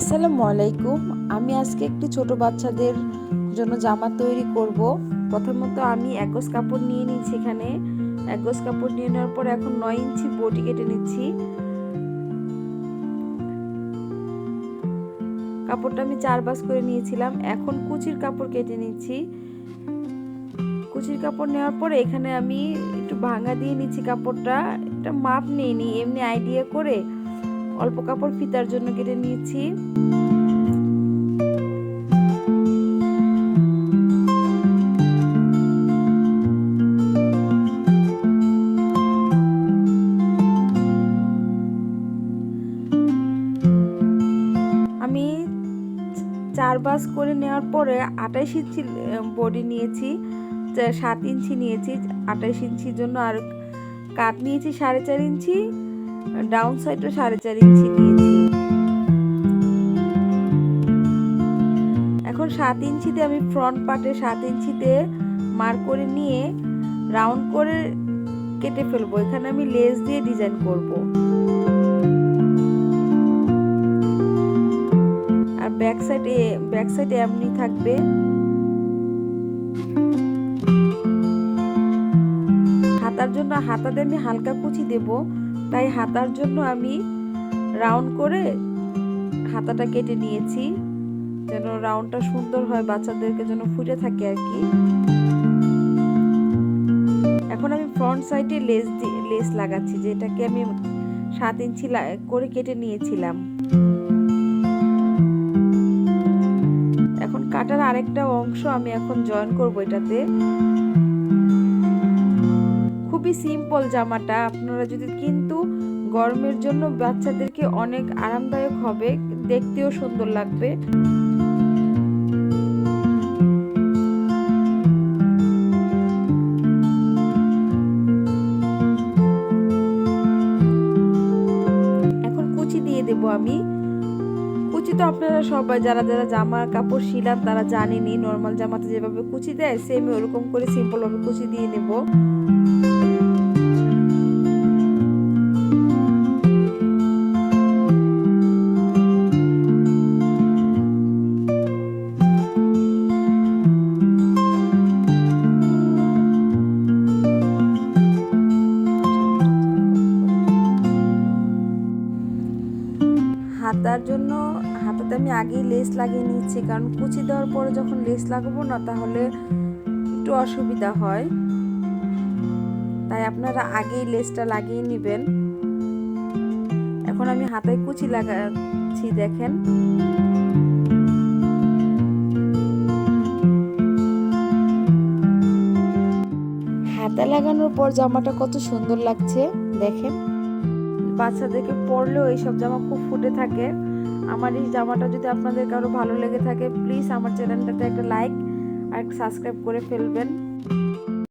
আসসালামু আলাইকুম। আমি আজকে একটি ছোট বাচ্চাদের জন্য জামা তৈরি করব। প্রথমত আমি একগজ কাপড় নিয়ে নিচ্ছি এখানে। একগজ কাপড় নিয়ে নেওয়ার পর এখন নয় ইঞ্চি বটি কেটে নিচ্ছি। কাপড়টা আমি চার বাস করে নিয়েছিলাম। এখন কুচির কাপড় কেটে নিচ্ছি। কুচির কাপড় নেওয়ার পরে এখানে আমি একটু ভাঙা দিয়ে নিচ্ছি কাপড়টা। একটা মাপ নিয়ে নিই এমনি আইডিয়া করে অল্প কাপড় ফিতার জন্য কেটে নিয়েছি। আমি চার বাস করে নেওয়ার পরে আঠাইশ ইঞ্চি বডি নিয়েছি সাত ইঞ্চি নিয়েছি আঠাইশ ইঞ্চির জন্য আর কাট নিয়েছি সাড়ে চার ইঞ্চি। ডাউন সাইডও সাড়ে চার ইঞ্চি নিয়েছি। এখন সাত ইঞ্চিতে আমি ফ্রন্ট পার্টে সাত ইঞ্চিতে মার করে নিয়ে রাউন্ড করে কেটে ফেলব। এখানে আমি লেস দিয়ে ডিজাইন করব। আর ব্যাক সাইডে ব্যাক সাইডে এমনি থাকবে। হাতার জন্য, হাতাতে আমি হালকা কুচি দেবো। তাই হাতার জন্য আমি রাউন্ড করে হাতাটা কেটে নিয়েছি, যেন রাউন্ডটা সুন্দর হয়, বাচ্চাদেরকে যেন ফুটে থাকে আর কি। এখন আমি ফ্রন্ট সাইডে লেস লেস লাগাচ্ছি, যেটাকে আমি সাত ইঞ্চি করে কেটে নিয়েছিলাম। এখন কাটার আরেকটা অংশ আমি এখন জয়েন করব এটাতে। খুবই সিম্পল জামাটা। আপনারা যদি কিন্তু গরমের জন্য বাচ্চাদেরকে অনেক আরামদায়ক হবে, দেখতেও সুন্দর লাগবে। এখন কুচি দিয়ে দেব আমি। কুচি তো আপনারা সবাই, যারা যারা জামা কাপড় শিলান তারা জানেনি নর্মাল জামাতে যেভাবে কুচি দেয় সেম ওরকম করে সিম্পলভাবে কুচি দিয়ে নেব। হাতার জন্য হাতাতে আমি আগেই লেস লাগিয়ে নিচ্ছি কারণ কুচি দেওয়ার পরে যখন লেস লাগাবো না, তাহলে একটু অসুবিধা হয়। তাই আপনারা আগেই লেসটা লাগিয়ে নেবেন। এখন আমি হাতায় কুচি লাগাচ্ছি, দেখেন। হাতা লাগানোর পর জামাটা কত সুন্দর লাগছে, দেখেন। বাচ্চাদেরকে পরলেও এইসব জামা খুব ফুটে থাকে। আমার এই জামাটা যদি আপনাদের কারও ভালো লেগে থাকে প্লিজ আমার চ্যানেলটাতে একটা লাইক আর সাবস্ক্রাইব করে ফেলবেন।